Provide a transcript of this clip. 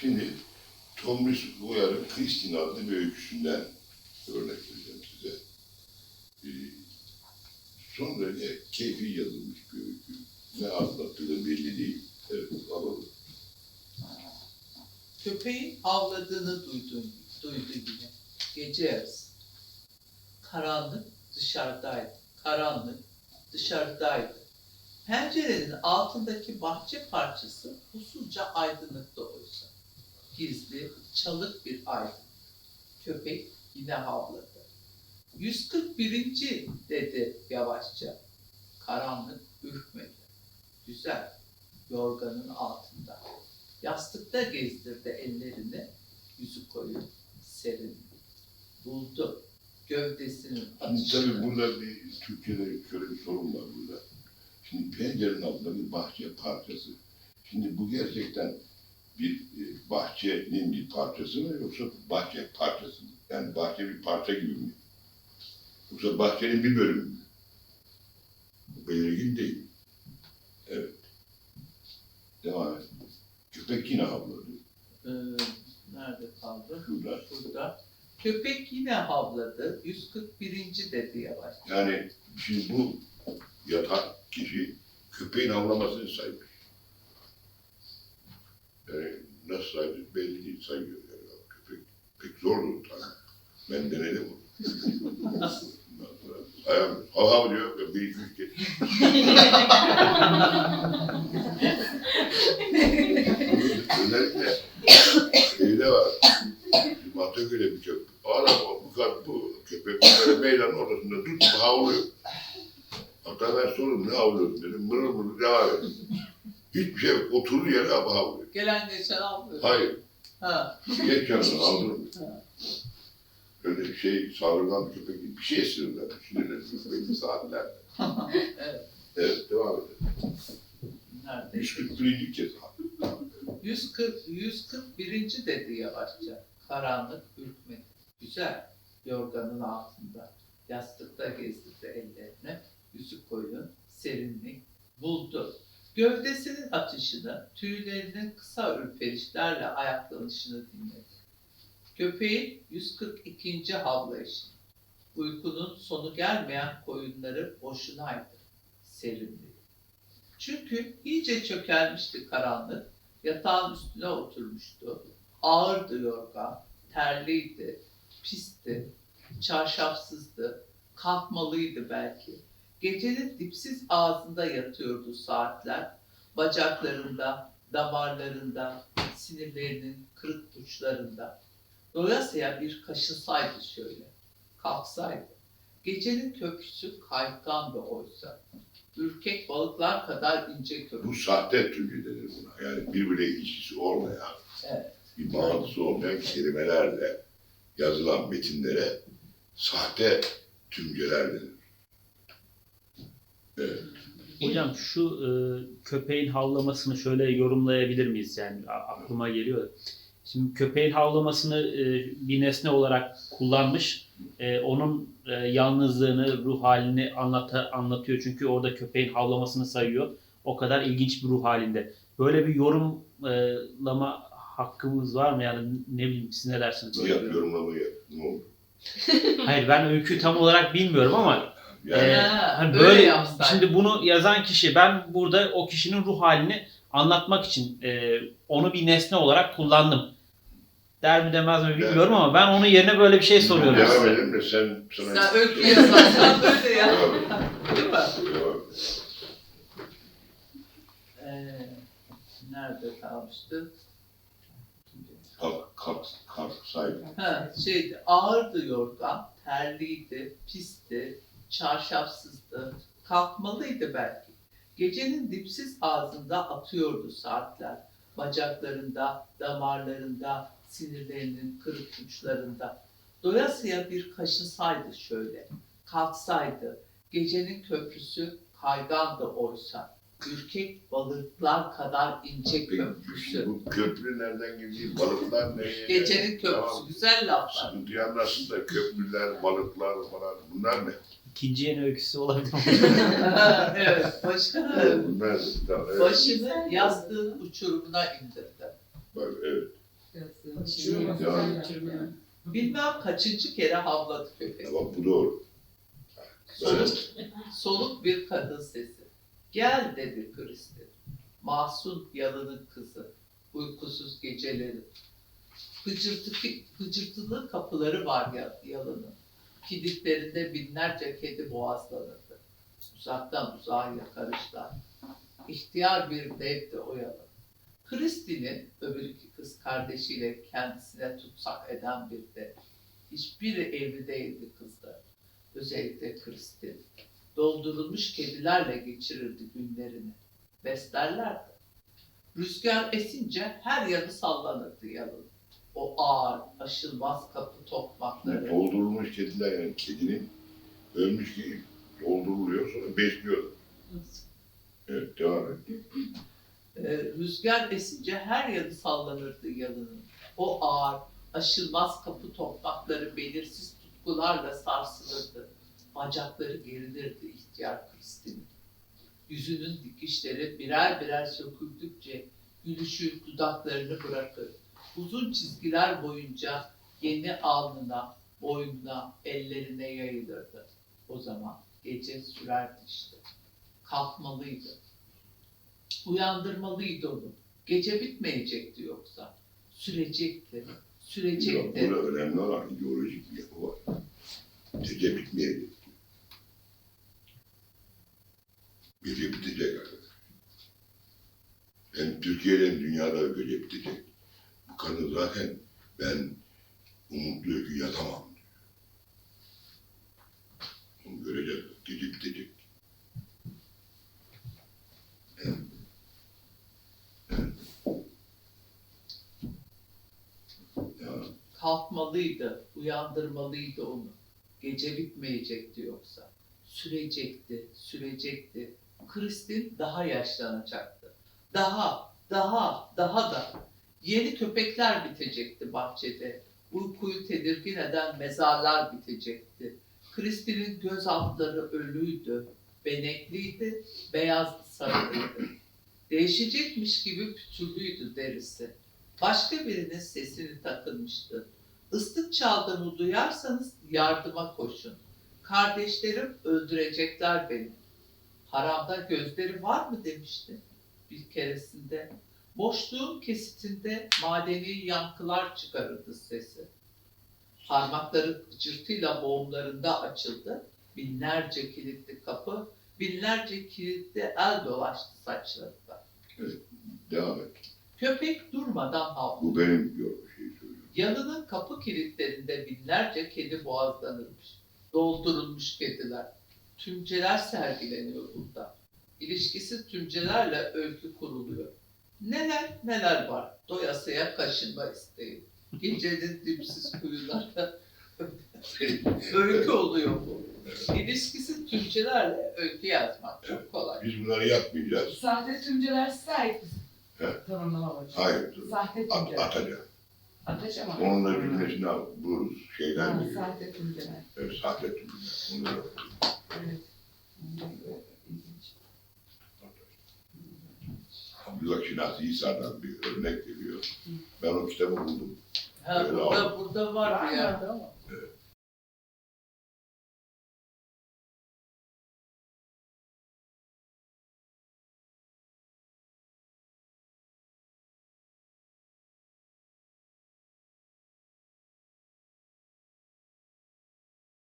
Şimdi Thomas Uyar'ın Kristin adlı bir öyküsünden örnek vereceğim size. Ee, son derece keyfi yazılmış bir öykü. Ne anlattığı belli değil. Evet, alalım. Köpeğin havladığını duydum, duydu yine. Gece yarısı. Karanlık dışarıdaydı. Karanlık dışarıdaydı. Pencerenin altındaki bahçe parçası usulca aydınlıktı oysa. Gizli, çalık bir aydın. Köpek yine havladı. 141. dedi yavaşça. Karanlık ürkmedi. Güzel, yorganın altında. Yastıkta gezdirdi ellerini, yüzü koyu, serin. Buldu gövdesinin Şimdi atışını. tabii burada bir Türkiye'de şöyle bir sorun var burada. Şimdi pencerenin altında bir bahçe parçası. Şimdi bu gerçekten bir e, bahçenin bir parçası mı yoksa bahçe parçası mı? Yani bahçe bir parça gibi mi? Yoksa bahçenin bir bölümü mü? Bu belirgin değil. Evet. Devam et. Köpek yine havladı. Ee, nerede kaldı? Şurada. Burada. Köpek yine havladı. 141. dedi yavaş. Yani şimdi bu yatan kişi köpeğin havlamasını saymış. Yani nasıl saydı belli değil sayıyor. Yani köpek pek zordur tabii. Ben denedim onu. Ayağım hav hav diyor ve bir iki üç kez. Özellikle şeyde var. Mataköy'de bir köpek. Araba bu kadar bu köpek böyle meydanın ortasında tutup havlıyor. Hatta ben sordum ne havlıyorsun dedim. Mırıl mırıl devam ediyor. Hiçbir şey yok. Oturduğu yere abi havlıyor. Gelen geçen havlıyor. Hayır. Ha. Geç yanına aldırmıyor. Öyle bir şey bir köpek. Bir şey ısırırlar. Sinirlenmiş belli saatlerde. evet. Evet devam edelim. Nerede? 141. kez abi. 140, 141. dedi yavaşça. Karanlık ürkmedi. Güzel. Yorganın altında. Yastıkta gezdirdi ellerini. Yüzü koyun, serinlik. Buldu. Gövdesinin atışını, tüylerinin kısa ürperişlerle ayaklanışını dinledi. Köpeğin 142. havlayışı. Uykunun sonu gelmeyen koyunları boşunaydı. Serindi. Çünkü iyice çökelmişti karanlık. Yatağın üstüne oturmuştu. Ağırdı yorgan, terliydi, pisti, çarşafsızdı, kalkmalıydı belki. Gecenin dipsiz ağzında yatıyordu saatler. Bacaklarında, damarlarında, sinirlerinin kırık uçlarında. Doyasıya bir kaşınsaydı şöyle, kalksaydı. Gecenin köküsü kaygandı oysa. Ürkek balıklar kadar ince köpük. Bu sahte türkü denir buna. Yani birbirine ilişkisi olmayan, Evet. bir bağlantısı olmayan kelimelerle yazılan metinlere sahte tümceler denir. Evet. Hocam şu e, köpeğin havlamasını şöyle yorumlayabilir miyiz yani aklıma geliyor. Şimdi köpeğin havlamasını e, bir nesne olarak kullanmış. E, onun e, yalnızlığını, ruh halini anlata, anlatıyor. Çünkü orada köpeğin havlamasını sayıyor. O kadar ilginç bir ruh halinde. Böyle bir yorumlama hakkımız var mı? Yani ne bileyim siz ne dersiniz? Ne yap, yorumlamayı yap. Ne olur? Hayır ben öyküyü tam olarak bilmiyorum ama Yani Ee, Ha, hani öyle böyle yapsaydı. şimdi bunu yazan kişi ben burada o kişinin ruh halini anlatmak için e, onu bir nesne olarak kullandım. Der mi demez mi bilmiyorum ama ben onun yerine böyle bir şey soruyorum. edelim de sen sana... Sen öykü yazarsan böyle ya. Değil mi? Ee, nerede kalmıştı? Kalk, kalk, kalk saydı. Ha, şeydi, ağırdı yorgan, terliydi, pisti, çarşafsızdı, kalkmalıydı belki. Gecenin dipsiz ağzında atıyordu saatler. Bacaklarında, damarlarında, sinirlerinin kırık uçlarında. Doyasıya bir kaşınsaydı şöyle, kalksaydı. Gecenin köprüsü kaygandı oysa. Ürkek balıklar kadar ince köprüsü. bu köprü nereden geliyor? Balıklar nereye? Gecenin köprüsü. Tamam. Güzel laflar. Sıkıntıyı anlarsın da köprüler, balıklar falan bunlar ne? İkinci yeni öyküsü olabilir mi? evet. Başını, Bunlar tamam, evet. başını yastığın uçurumuna indirdi. Bak, evet. Çürüme, Ya. çürüme. Bilmem kaçıncı kere havladı köpek. Ama bu doğru. Soluk, soluk bir kadın sesi. Gel dedi Kristin. Mahsun yalının kızı. Uykusuz geceleri. Hıcırtı, hıcırtılı kapıları var ya, yalının. Kilitlerinde binlerce kedi boğazlanırdı. Uzaktan uzağa yakarışlar. İhtiyar bir devdi o yalın. Kristin'in öbür iki kız kardeşiyle kendisine tutsak eden bir dev. Hiçbiri evli değildi kızlar özellikle Kristin, doldurulmuş kedilerle geçirirdi günlerini. Beslerlerdi. Rüzgar esince her yanı sallanırdı yalın. O ağır, aşılmaz kapı Yani tokmakları. doldurulmuş kediler yani kedinin ölmüş ki dolduruluyor sonra besliyorlar. Evet devam et. Ee, rüzgar esince her yanı sallanırdı yalının. O ağır, aşılmaz kapı tokmakları belirsiz tutkularla sarsılırdı. Bacakları gerilirdi ihtiyar Kristin'in. Yüzünün dikişleri birer birer söküldükçe gülüşü dudaklarını bırakır. Uzun çizgiler boyunca yeni alnına, boynuna, ellerine yayılırdı. O zaman gece sürerdi işte. Kalkmalıydı. Uyandırmalıydı onu. Gece bitmeyecekti yoksa. Sürecekti. Sürecekti. burada önemli olan ideolojik bir yapı var. Gece bitmeyecek. Gece bitecek arkadaş. Hem Türkiye'de hem dünyada gece bitecek. Bu kadın zaten ben umutluyum ki yatamam. diyor. Bunu göreceğiz. Gece bitecek. Evet. Evet. Kalkmalıydı, uyandırmalıydı onu. Gece bitmeyecekti yoksa. Sürecekti, sürecekti. Kristin daha yaşlanacaktı. Daha, daha, daha da. Yeni köpekler bitecekti bahçede. Uykuyu tedirgin eden mezarlar bitecekti. Kristin'in göz altları ölüydü, benekliydi, beyazdı sarılıydı. Değişecekmiş gibi pütürlüydü derisi. Başka birinin sesini takılmıştı. Islık çaldığımı duyarsanız yardıma koşun. Kardeşlerim öldürecekler beni. Haramda gözleri var mı demişti bir keresinde. Boşluğun kesitinde madeni yankılar çıkarırdı sesi. Parmakları gıcırtıyla boğumlarında açıldı. Binlerce kilitli kapı, binlerce kilitli el dolaştı saçlarında. devam et. Köpek durmadan havladı. Bu benim gördüğüm şeyi söylüyorum. Yanının kapı kilitlerinde binlerce kedi boğazlanırmış. Doldurulmuş kediler. Tümceler sergileniyor burada. İlişkisi tümcelerle öykü kuruluyor. Neler neler var. Doyasıya kaşınma isteği. Gecenin dipsiz kuyularda öykü oluyor bu. İlişkisi tümcelerle öykü yazmak çok kolay. Biz bunları yapmayacağız. Sahte tümceler sahip. He? Tanımlama var. Hayır. Sahte At, tümceler. atacağız. Ateş ama. Onun da bilmesini al- buluruz. Şeyden Ha. Sahte tümceler. Evet, sahte. Onu da Evet. İlginç. Abdullah Şinasi İsa'dan bir örnek veriyor. Ben o kitabı buldum. Ha, Öyle burada, burada var yerde ama.